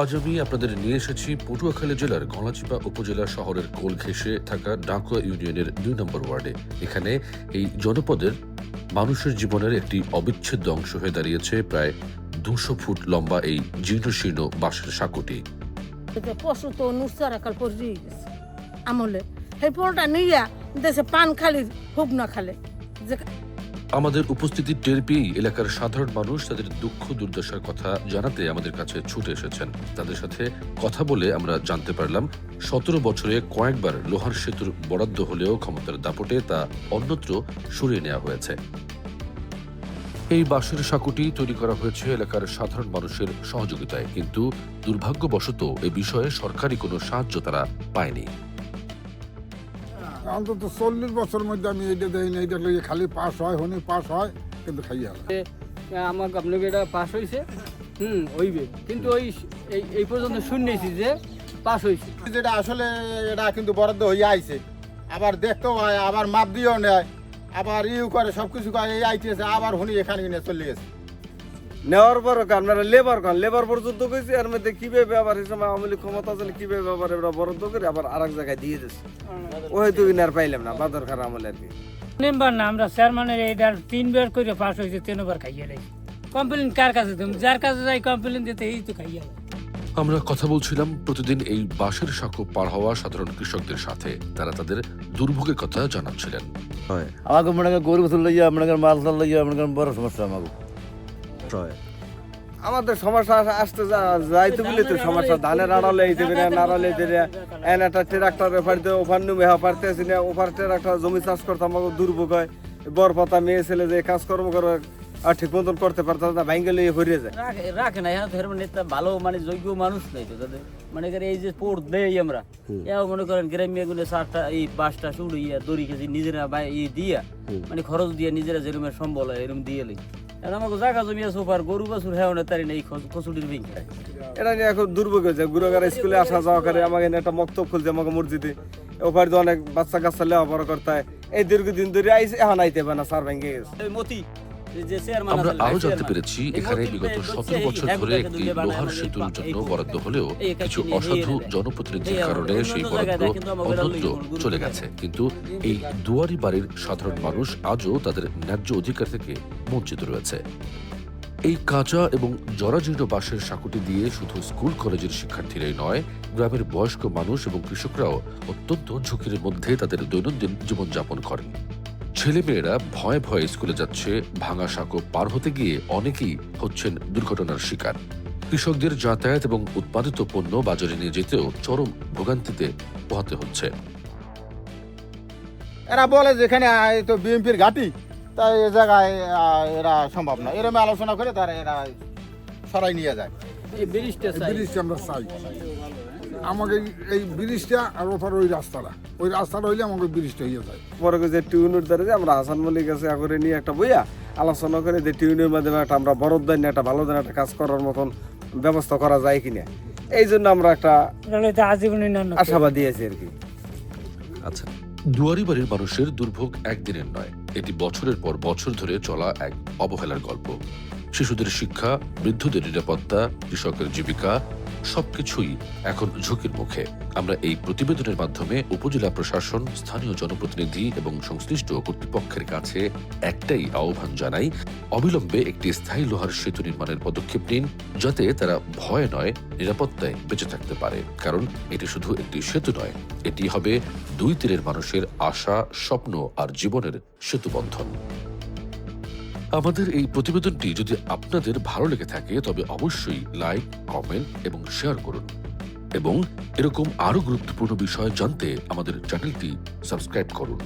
আজ আমি আপনাদের নিয়ে এসেছি পটুয়াখালী জেলার গলাচিপা উপজেলা শহরের কোল ঘেঁষে থাকা ডাকুয়া ইউনিয়নের দুই নম্বর ওয়ার্ডে। এখানে এই জনপদের মানুষের জীবনের একটি অবিচ্ছেদ্য অংশ হয়ে দাঁড়িয়েছে, প্রায় দুশো ফুট লম্বা এই জীর্ণশীর্ণ বাঁশের সাঁকুটি। পশু তো নুসারা কাল গেছে। আমলে। সেই পরটা নিয়া দেশে পান খালি না খালে। আমাদের উপস্থিতি টের পেয়েই এলাকার সাধারণ মানুষ তাদের দুঃখ দুর্দশার কথা জানাতে আমাদের কাছে ছুটে এসেছেন। তাদের সাথে কথা বলে আমরা জানতে পারলাম, সতেরো বছরে কয়েকবার লোহার সেতুর বরাদ্দ হলেও ক্ষমতার দাপটে তা অন্যত্র সরিয়ে নেওয়া হয়েছে। এই বাঁশের সাঁকুটি তৈরি করা হয়েছে এলাকার সাধারণ মানুষের সহযোগিতায়, কিন্তু দুর্ভাগ্যবশত এ বিষয়ে সরকারি কোনো সাহায্য তারা পায়নি। অন্তত চল্লিশ বছর মধ্যে আমি এইটা দেই না এইটা লইয়ে খালি পাস হয় হনি পাস হয় কিন্তু খাইয়া আমার আপনাকে এটা পাস হয়েছে হুম হইবে। কিন্তু ওই এই- এই পর্যন্ত শুনেছি যে পাস হয়েছে যেটা আসলে এটা কিন্তু বরাদ্দ হয়ে আইছে। আবার দেখতেও হয় আবার মাপ দিয়েও নেয় আবার ইউ করে সব কিছু করে এই আইতেছে আবার হুনি এখানে নিয়ে চলে গেছে। নেওয়ার পর আপনারা লেবার কান লেবার পর্যন্ত কইছে এর মধ্যে কীভাবে আবার এই সময় আওয়ামী লীগ ক্ষমতা আছে কীভাবে আবার এরা বরাদ্দ করে আবার আরেক জায়গায় দিয়ে দিচ্ছে ও হয়তো আর পাইলাম না বাদর খার আমলে আর কি। না আমরা চেয়ারম্যানের এইটার তিনবার করে পাস হয়েছে তিনবার খাইয়ে কমপ্লেন কার কাছে তুমি যার কাছে যাই কমপ্লেন দিতে এই তো খাইয়ে আমরা কথা বলছিলাম প্রতিদিন এই বাঁশের সাঁকো পার হওয়া সাধারণ কৃষকদের সাথে। তারা তাদের দুর্ভোগের কথা জানাচ্ছিলেন। আমাকে মনে করেন গরু লইয়া মনে করেন মাল লইয়া মনে করেন বড় সমস্যা আমাকে আমাদের সমস্যা আসতে যাইতে বলে তো সমস্যা। ধানের আড়ালে এই দেবে না নাড়ালে এই দেবে এন একটা ট্রাক্টর দিয়ে নুমে হা পারতেছি না। ট্রাক্টর জমি চাষ করতে আমাকে দুর্ভোগ হয়। বর পাতা মেয়ে ছেলে যে কাজকর্ম করে আর ঠিক মতন করতে না ভাঙ্গে লিয়ে হরিয়ে যায়। রাখে না হ্যাঁ ধর মানে ভালো মানে যোগ্য মানুষ নাই তো তাদের। মানে করে এই যে পোর্ট দেই আমরা এও মনে করেন গ্রামে গুলো সারটা এই বাসটা ইয়া দড়ি কেজি নিজেরা ই দিয়া মানে খরচ দিয়ে নিজেরা যেরকম সম্বল হয় এরকম দিয়ে লই। আমাকে জায়গা জমি আছে ওপার গরু বাছুর হ্যাঁ তারি কচুটির এটা নিয়ে এখন দুর্ভোগ হয়েছে। গুরুগার স্কুলে আসা যাওয়া করে আমাকে একটা মক্তব খুলছে আমাকে মসজিদে। ওপার অনেক বাচ্চা কাচ্চা লেখাপড়া করতে হয়। এই দীর্ঘদিন ধরে আইসে এখন আইতে পারে না সার ভেঙে গেছে। মতি আমরা আছে, আরও জানতে পেরেছি এখানে বিগত সতেরো বছর ধরে একটি লোহার সেতুর জন্য বরাদ্দ হলেও কিছু অসাধু জনপ্রতিনিধির কারণে সেই বরাদ্দ অন্যত্র চলে গেছে। কিন্তু এই দুয়ারি বাড়ির সাধারণ মানুষ আজও তাদের ন্যায্য অধিকার থেকে বঞ্চিত রয়েছে। এই কাঁচা এবং জরাজীর্ণ বাঁশের সাঁকুটি দিয়ে শুধু স্কুল কলেজের শিক্ষার্থীরাই নয় গ্রামের বয়স্ক মানুষ এবং কৃষকরাও অত্যন্ত ঝুঁকির মধ্যে তাদের দৈনন্দিন জীবনযাপন করেন। ছেলেমেয়েরা ভয়ে ভয়ে স্কুলে যাচ্ছে ভাঙা সাঁকো পার হতে গিয়ে অনেকেই হচ্ছেন দুর্ঘটনার শিকার। কৃষকদের যাতায়াত এবং উৎপাদিত পণ্য বাজারে নিয়ে যেতেও চরম ভোগান্তিতে পোহাতে হচ্ছে। এরা বলে যেখানে তো বিএনপির ঘাটি। তাই এ জায়গায় এরা সম্ভব না। এরম আলোচনা করে তারা এরা সরাই নিয়ে যায়। ব্রিজটা আমরা চাই। আমাকে এই- এই ব্রিজটা আর ওপার ওই রাস্তাটা। ওই রাস্তাটা হইলে আমাকে ব্রিজটা হইয়া যায়। পরে যে টিউনের দ্বারা যে আমরা হাসান মল্লিক কাছে করে নিয়ে একটা বইয়া আলোচনা করে যে টিউনের মাধ্যমে একটা আমরা বরদ দেন একটা ভালো দেন একটা কাজ করার মতন ব্যবস্থা করা যায় কিনা। এই জন্য আমরা একটা আশাবাদী আছি আর কি। আচ্ছা দুয়ারি বাড়ির মানুষের দুর্ভোগ একদিনের নয় এটি বছরের পর বছর ধরে চলা এক অবহেলার গল্প। শিশুদের শিক্ষা, বৃদ্ধদের নিরাপত্তা, কৃষকের জীবিকা, সবকিছুই এখন ঝুঁকির মুখে। আমরা এই প্রতিবেদনের মাধ্যমে উপজেলা প্রশাসন, স্থানীয় জনপ্রতিনিধি এবং সংশ্লিষ্ট কর্তৃপক্ষের কাছে একটাই আহ্বান জানাই, অবিলম্বে একটি স্থায়ী লোহার সেতু নির্মাণের পদক্ষেপ নিন, যাতে তারা ভয় নয়, নিরাপত্তায় বেঁচে থাকতে পারে। কারণ এটি শুধু একটি সেতু নয়, এটি হবে দুই তীরের মানুষের আশা, স্বপ্ন আর জীবনের সেতুবন্ধন। আমাদের এই প্রতিবেদনটি যদি আপনাদের ভালো লেগে থাকে, তবে অবশ্যই লাইক, কমেন্ট এবং শেয়ার করুন। এবং এরকম আরও গুরুত্বপূর্ণ বিষয় জানতে আমাদের চ্যানেলটি সাবস্ক্রাইব করুন।